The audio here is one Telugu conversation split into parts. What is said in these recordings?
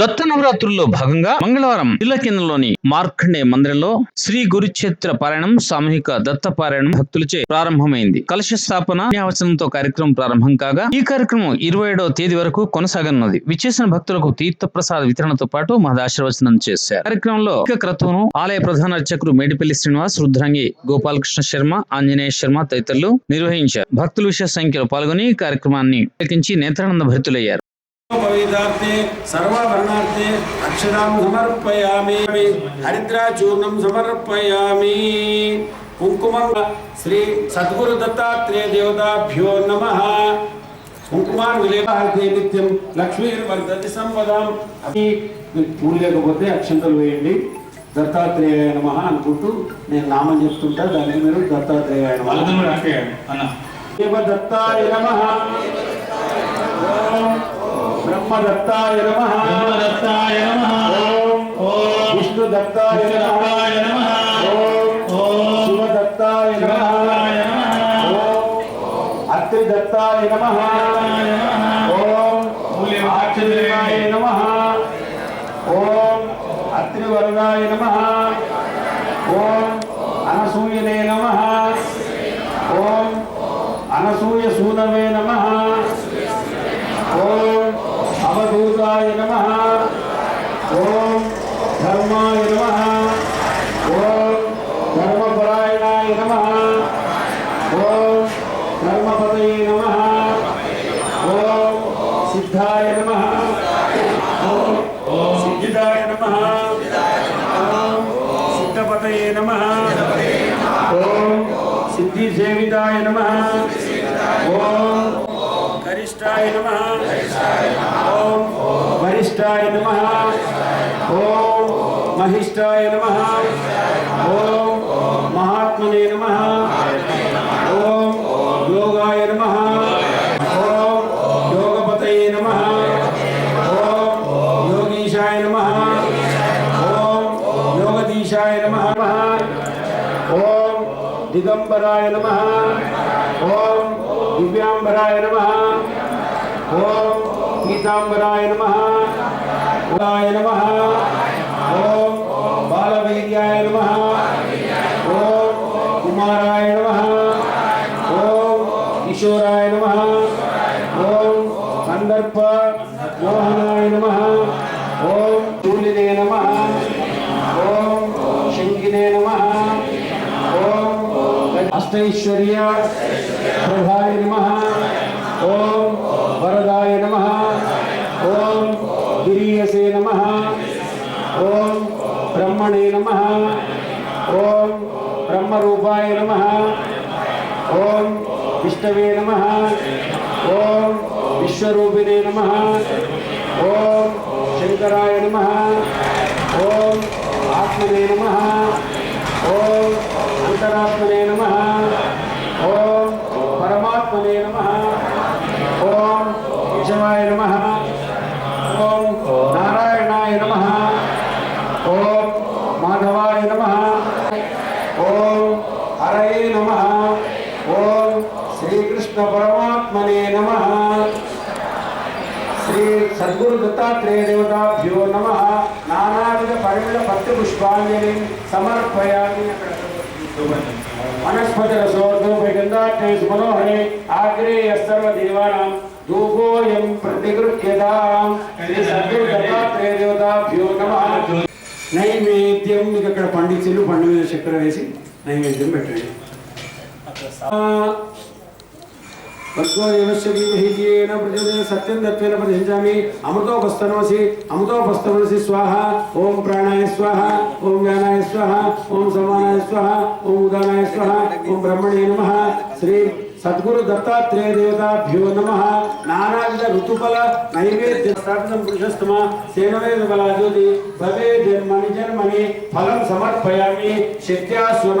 దత్త నవరాత్రుల్లో భాగంగా మంగళవారం జిల్లా కేంద్రంలోని మార్కండే మందిరంలో శ్రీ గురుక్షేత్ర పారాయణం సామూహిక దత్త పారాయణం భక్తులచే ప్రారంభమైంది. కలశ స్థాపన న్యావచనంతో కార్యక్రమం ప్రారంభం కాగా ఈ కార్యక్రమం ఇరవై ఏడవ తేదీ వరకు కొనసాగనున్నది. విచ్చేసిన భక్తులకు తీర్థ ప్రసాద వితరణతో పాటు మహదాశీర్వచనం చేశారు. కార్యక్రమంలో క్రతువును ఆలయ ప్రధాన అర్చకులు మేడిపల్లి శ్రీనివాస్ రుద్రాంగి గోపాలకృష్ణ శర్మ ఆంజనేయ శర్మ తదితరులు నిర్వహించారు. భక్తులు విశేష సంఖ్యలో పాల్గొని కార్యక్రమాన్ని నేత్రానంద భరితులయ్యారు. పవితార్థే సర్వాభరణార్థే అక్షరాం సమర్పయామి. హరిద్రాచూర్ణం సమర్పయామి. కుంకుమం శ్రీ సద్గురు దత్తాత్రేయ దేవతాభ్యో నమ. కుంకుమాన్ విలేపార్థే నిత్యం లక్ష్మీర్వర్ధతి సంవదాం. అది అక్షంతలు వేయండి. దత్తాత్రేయ నమ అనుకుంటూ నేను నామం చెప్తుంటా. దానికి మీరు దత్తాత్రేయ నమ దేవదత్తాయ నమ. బ్రహ్మదత్తాయ నమ. దత్తాయ నమః. ఓం విష్ణుదత్తాయ నమ. దత్తాయ నమః. ఓం శివదత్తాయ నమ. ఓం అత్రిదత్తాయ నమ. ఓం మూల్యం ఆత్రిదేవాయ నమ. ఓం అత్రివరదాయ నమ. ఓం అనసూయనే నమ. ఓం అనసూయ సూనవే నమ. ఓం అవధూతాయ నమ ఓం ధర్మాయ నమ ఓం ధర్మపరాయణాయ నమ ఓం ధర్మపదయే నమ ఓం సిద్ధాయ నమ ఓం సిద్ధిదాయ నమ ఓం సిద్ధపతయే నమ ఓం సిద్ధిసేవితాయ నమ గరిష్టాయ నమ. ఓం వరిష్టాయ నమ. ఓం మహిష్టాయ నమ. ఓం మహాత్మనే నమ. ఓం యోగాయ నమ. ఓం యోగపతయే నమ. ఓం యోగీశాయ నమ. ఓం యోగదీశాయ నమ. ఓం దిగంబరాయ నమ. ఓం దివ్యాంబరాయ నమ ఓం పీతాంబరాయ నమ ఉదాయ నమ ఓం బాలవీర్యాయ నమ ఓం కుమారాయ నమ ఓం కిషోరాయ నమ ఓం సందర్భ మోహనాయ నమ ఓం అష్టైశ్వర్య ప్రభాయ నమ. ఓం వరదాయ నమ. ఓం గిరీయసే నమ. ఓం బ్రహ్మణే నమ. ఓం బ్రహ్మరూపాయ నమ. ఓం విష్ణవే నమ. ఓం విశ్వరూపిణే నమ. ఓం శంకరాయ నమ. ఓం ఆత్మనే నమ. ఓం అంతరాత్మనే నమ. ఓం పరమాత్మనే నమ. ఓం యజమాయ నమ. ఓం నారాయణాయ నమ. ఓం మాధవాయ నమ. ఓం హరయే నమ. ఓం శ్రీకృష్ణ పరమాత్మనే నమ. శ్రీ సద్గురు దత్తాత్రేయ దేవతాభ్యో నమ. నానావిధ పరిమళ పత్ర పుష్పాంజలి సమర్పయామి అక్కడ. వనస్పతి రసోర్ధోపగంధాటే మనోహరే ఆగ్రే సర్వ దేవానాం ధూపోయం ప్రతిగృహ్యతాం శ్రీ సద్గురు దత్తాత్రేయ దేవతాభ్యో నమ నైవేద్యం మీకు అక్కడ పండించులు పండు మీద చక్కెర వేసి నైవేద్యం పెట్టండి భర్గో యవస్య సత్యం దత్వేన ప్రతిష్ఠామి అమృతోపస్తనమసి అమృతోపస్తనమసి స్వాహ ఓం ప్రాణాయ స్వాహ ఓం వ్యానాయ స్వాహ ఓం సమానాయ స్వాహ ఓం ఉదానాయ స్వాహ ఓం బ్రహ్మణే నమ శ్రీ సద్గురు దత్తాత్రేయ దేవతాభ్యో నమ నానావిధ ఋతుఫల నైవేద్య స్థాపితం పురుషస్తమ సేనవేద బలాజ్యోతి భవే జన్మని జన్మని ఫలం సమర్పయామి శక్త్యా స్వన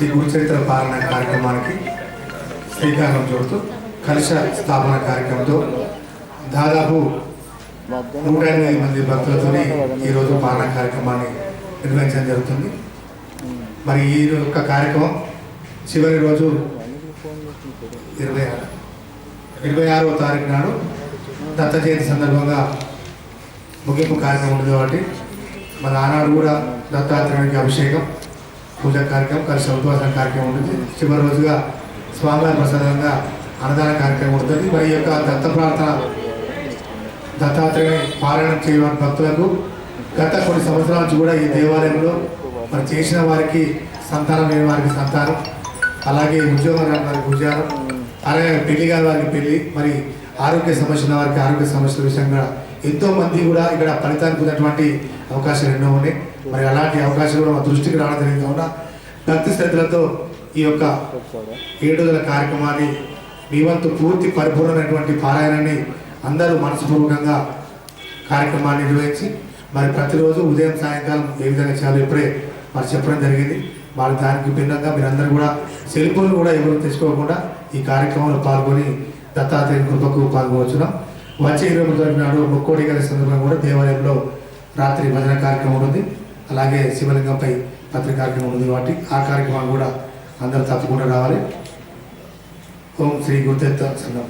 శ్రీ గురుచరిత్ర పాలన కార్యక్రమానికి శ్రీకారం చూడుతూ కలుష స్థాపన కార్యక్రమంతో దాదాపు నూట ఎనిమిది మంది భక్తులతో ఈరోజు పాలన కార్యక్రమాన్ని నిర్వహించడం జరుగుతుంది. మరి ఈ యొక్క కార్యక్రమం చివరి రోజు ఇరవై ఆరు ఇరవై ఆరో తారీఖు నాడు దత్త జయంతి సందర్భంగా ముగింపు కార్యక్రమం ఉంది కాబట్టి మరి ఆనాడు కూడా దత్తాత్రేయునికి అభిషేకం పూజ కార్యక్రమం కలిసి ఉపవాసం కార్యక్రమం ఉంటుంది. చివరి రోజుగా స్వామివారి ప్రసాదంగా అన్నదాన కార్యక్రమం ఉంటుంది. మరి యొక్క దత్త ప్రార్థన దత్తాత్రేయ పారాయణం చేయవారి భక్తులకు గత కొన్ని సంవత్సరాల నుంచి కూడా ఈ దేవాలయంలో మరి చేసిన వారికి సంతానం లేని వారికి సంతానం అలాగే ఉద్యోగం వారికి ఉద్యోగం అలాగే పెళ్ళి కాని వారికి పెళ్ళి మరి ఆరోగ్య సమస్యల వారికి ఆరోగ్య సమస్యల విషయంగా ఎంతోమంది కూడా ఇక్కడ ఫలితానికి ఉన్నటువంటి అవకాశాలు ఎన్నో ఉన్నాయి. మరి అలాంటి అవకాశం కూడా మా దృష్టికి రావడం జరిగింది. కావున భక్తి శ్రద్ధలతో ఈ యొక్క ఏడుదల కార్యక్రమాన్ని మీ వంతు పూర్తి పరిపూర్ణమైనటువంటి పారాయణాన్ని అందరూ మనస్పూర్వకంగా కార్యక్రమాన్ని నిర్వహించి మరి ప్రతిరోజు ఉదయం సాయంకాలం ఏ విధంగా చేయాలో ఇప్పుడే మరి చెప్పడం జరిగింది. మరి దానికి భిన్నంగా మీరందరూ కూడా సెల్ ఫోన్ కూడా ఎవరు తెచ్చుకోకుండా ఈ కార్యక్రమంలో పాల్గొని దత్తాత్రేయ కృపకు పాల్గొవచ్చున్నాం వచ్చే ఇరవై మూడు తారీఖు నాడు ముక్కోడి గారి సందర్భంగా కూడా దేవాలయంలో రాత్రి భజన కార్యక్రమం ఉంది అలాగే శివలింగంపై పత్రిక కార్యక్రమం ఉంది కాబట్టి ఆ కార్యక్రమాలు కూడా అందరూ తప్పకుండా రావాలి. ఓం శ్రీ గురుదత్త సంఘం.